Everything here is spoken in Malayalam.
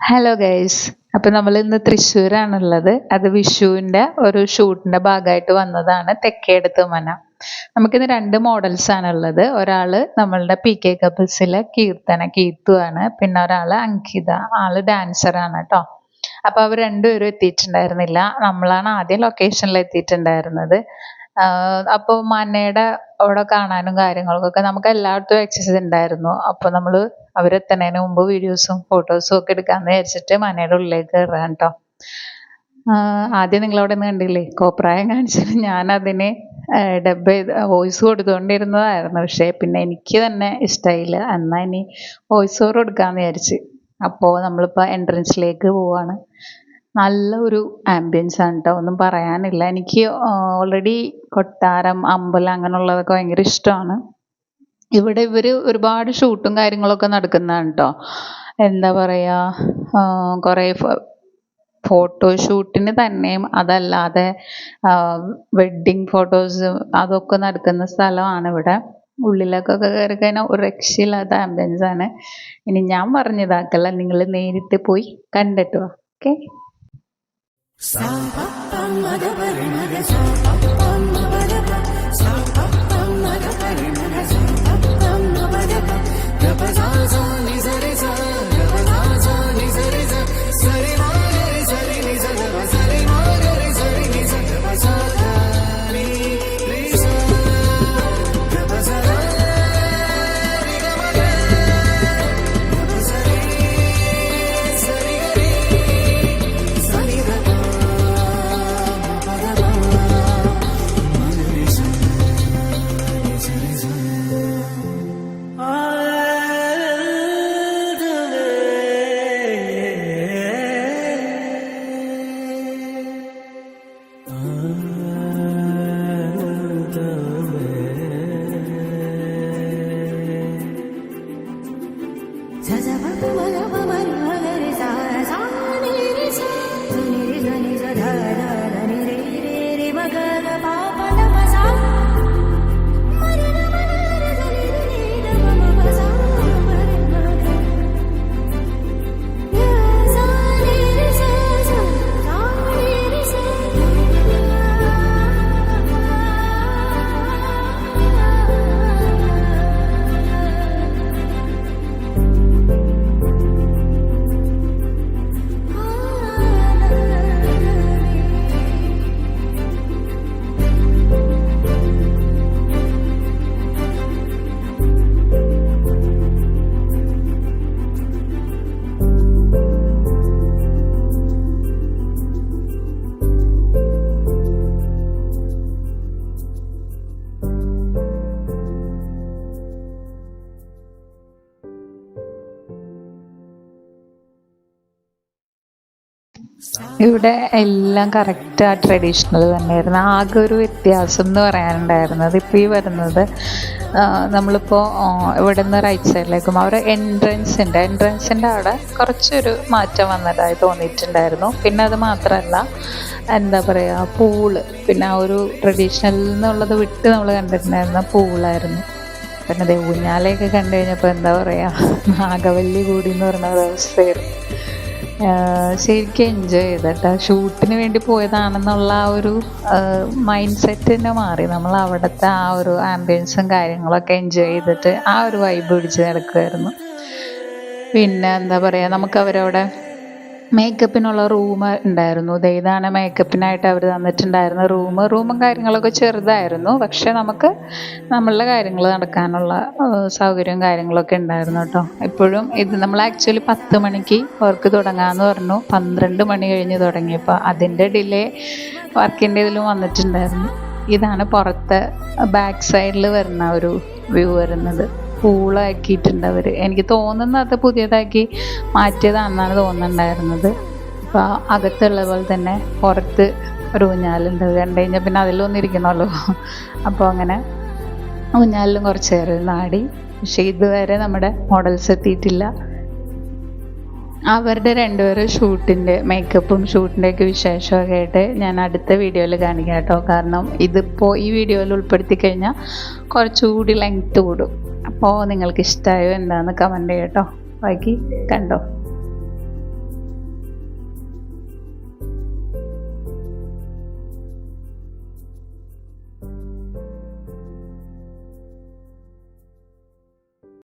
ഹലോ ഗൈസ് അപ്പം നമ്മൾ ഇന്ന് തൃശ്ശൂരാണുള്ളത്. അത് വിഷുവിന്റെ ഒരു ഷൂട്ടിന്റെ ഭാഗമായിട്ട് വന്നതാണ് തെക്കേടത്ത് മന. നമുക്കിന്ന് രണ്ട് മോഡൽസ് ആണുള്ളത്. ഒരാൾ നമ്മളുടെ പി കെ കപ്പിൾസിലെ കീർത്തന കീർത്തു ആണ്. പിന്നെ ഒരാൾ അങ്കിത. ആൾ ഡാൻസറാണ് കേട്ടോ. അപ്പോൾ അവർ രണ്ടുപേരും എത്തിയിട്ടുണ്ടായിരുന്നില്ല. നമ്മളാണ് ആദ്യം ലൊക്കേഷനിൽ എത്തിയിട്ടുണ്ടായിരുന്നത്. അപ്പോൾ മനയുടെ അവിടെ കാണാനും കാര്യങ്ങൾക്കൊക്കെ നമുക്ക് എല്ലായിടത്തും ആക്സസ് ഉണ്ടായിരുന്നു അപ്പോൾ നമ്മൾ അവരെത്തുന്നതിന് മുമ്പ് വീഡിയോസും ഫോട്ടോസും ഒക്കെ എടുക്കാമെന്ന് വിചാരിച്ചിട്ട് മനയുടെ ഉള്ളിലേക്ക് കയറാൻ കേട്ടോ ആദ്യം നിങ്ങളവിടെ നിന്ന് കണ്ടില്ലേ? കോപ്രായം കാണിച്ചിട്ട് ഞാൻ അതിന് ഡബ് വോയിസ് കൊടുത്തുകൊണ്ടിരുന്നതായിരുന്നു പക്ഷേ പിന്നെ എനിക്ക് തന്നെ ഇഷ്ടമായില്ല എന്നാൽ ഇനി വോയിസ് ഓവർ കൊടുക്കാമെന്ന് വിചാരിച്ച്. അപ്പോൾ നമ്മളിപ്പോൾ എൻട്രൻസിലേക്ക് പോവാണ്. നല്ല ഒരു ആംബിയൻസ് ആണ് കേട്ടോ ഒന്നും പറയാനില്ല. എനിക്ക് ഓൾറെഡി കൊട്ടാരം അമ്പലം അങ്ങനെയുള്ളതൊക്കെ ഭയങ്കര ഇഷ്ടമാണ്. ഇവിടെ ഇവർ ഒരുപാട് ഷൂട്ടും കാര്യങ്ങളൊക്കെ നടക്കുന്നതാണ് കേട്ടോ എന്താ പറയുക കുറേ ഫോട്ടോ ഫോട്ടോഷൂട്ടിന് തന്നെയും അതല്ലാതെ വെഡ്ഡിങ് ഫോട്ടോസ് അതൊക്കെ നടക്കുന്ന സ്ഥലമാണ് ഇവിടെ. ഉള്ളിലൊക്കെ കയറി കഴിഞ്ഞാൽ ഒരു രക്ഷയില്ലാത്ത ആണ്. ഇനി ഞാൻ പറഞ്ഞതാക്കല്ല. നിങ്ങൾ നേരിട്ട് പോയി കണ്ടിട്ട് വാ. ഓക്കെ சாப்பான் மதபரி மக சாப்பான் மதபரி சாப்பான் மதபரி ഇവിടെ എല്ലാം കറക്റ്റ് ആ ട്രഡീഷണൽ തന്നെയായിരുന്നു. ആകെ ഒരു വ്യത്യാസം എന്ന് പറയാനുണ്ടായിരുന്നത് ഇപ്പോൾ ഈ വരുന്നത് നമ്മളിപ്പോൾ ഇവിടെ നിന്ന് റൈറ്റ് സൈഡിലേക്കും അവർ എൻട്രൻസിന്റെ എൻട്രൻസിന്റെ അവിടെ കുറച്ചൊരു മാറ്റം വന്നതായി തോന്നിയിട്ടുണ്ടായിരുന്നു. പിന്നെ അത് മാത്രമല്ല എന്താ പറയുക പൂൾ. പിന്നെ ആ ഒരു ട്രഡീഷണലിൽ നിന്നുള്ളത് വിട്ട് നമ്മൾ കണ്ടിട്ടുണ്ടായിരുന്ന പൂളായിരുന്നു. പിന്നെ ഊഞ്ഞാലയൊക്കെ കണ്ടു കഴിഞ്ഞപ്പോൾ എന്താ പറയുക നാഗവല്ലി കൂടി എന്ന് പറഞ്ഞ ഒരു അവസ്ഥയായിരുന്നു. ശരിക്കും എൻജോയ് ചെയ്തിട്ട് ഷൂട്ടിന് വേണ്ടി പോയതാണെന്നുള്ള ആ ഒരു മൈൻഡ് സെറ്റ് തന്നെ മാറി. നമ്മൾ അവിടുത്തെ ആ ഒരു ആംബിയൻസും കാര്യങ്ങളൊക്കെ എൻജോയ് ചെയ്തിട്ട് ആ ഒരു വൈബ് പിടിച്ച് നടക്കുമായിരുന്നു പിന്നെ എന്താ പറയുക നമുക്ക് അവരവിടെ മേക്കപ്പിനുള്ള റൂം ഉണ്ടായിരുന്നു. ഇതാണ് മേക്കപ്പിനായിട്ട് അവർ തന്നിട്ടുണ്ടായിരുന്ന റൂം. റൂമും കാര്യങ്ങളൊക്കെ ചെറുതായിരുന്നു. പക്ഷെ നമുക്ക് നമ്മളുടെ കാര്യങ്ങൾ നടക്കാനുള്ള സൗകര്യവും കാര്യങ്ങളൊക്കെ ഉണ്ടായിരുന്നു കേട്ടോ. ഇപ്പോഴും ഇത് നമ്മൾ ആക്ച്വലി പത്ത് മണിക്ക് വർക്ക് തുടങ്ങാമെന്ന് പറഞ്ഞു. പന്ത്രണ്ട് മണി കഴിഞ്ഞ് തുടങ്ങിയപ്പോൾ അതിന്റെ ഡിലേ വർക്കിന്റെ ഇതിലും വന്നിട്ടുണ്ടായിരുന്നു. ഇതാണ് പുറത്ത് ബാക്ക് സൈഡിൽ വരുന്ന ഒരു വ്യൂ വരുന്നത്. പൂളാക്കിയിട്ടുണ്ട് അവർ എനിക്ക് തോന്നുന്നത് പുതിയതാക്കി മാറ്റിയതാണെന്നാണ് തോന്നുന്നുണ്ടായിരുന്നത്. അപ്പോൾ അകത്തുള്ള പോലെ തന്നെ പുറത്ത് ഒരു ഊഞ്ഞാലുണ്ട്. കണ്ടു കഴിഞ്ഞാൽ പിന്നെ അതിലൊന്നും അപ്പോൾ അങ്ങനെ ഊഞ്ഞാലിലും കുറച്ച് നേരം നാടി. പക്ഷേ ഇതുവരെ നമ്മുടെ മോഡൽസ് എത്തിയിട്ടില്ല. അവരുടെ രണ്ടുപേരും ഷൂട്ടിന്റെ മേക്കപ്പും ഷൂട്ടിന്റെയൊക്കെ വിശേഷമൊക്കെ ആയിട്ട് ഞാൻ അടുത്ത വീഡിയോയിൽ കാണിക്കാം കേട്ടോ. കാരണം ഇതിപ്പോൾ ഈ വീഡിയോയിൽ ഉൾപ്പെടുത്തി കഴിഞ്ഞാൽ കുറച്ചുകൂടി ലെങ്ത്ത് കൂടും. അപ്പോൾ നിങ്ങൾക്ക് ഇഷ്ടമായോ എന്താണെന്ന് കമന്റ് ചെയ്യട്ടോ ബാക്കി കണ്ടോ?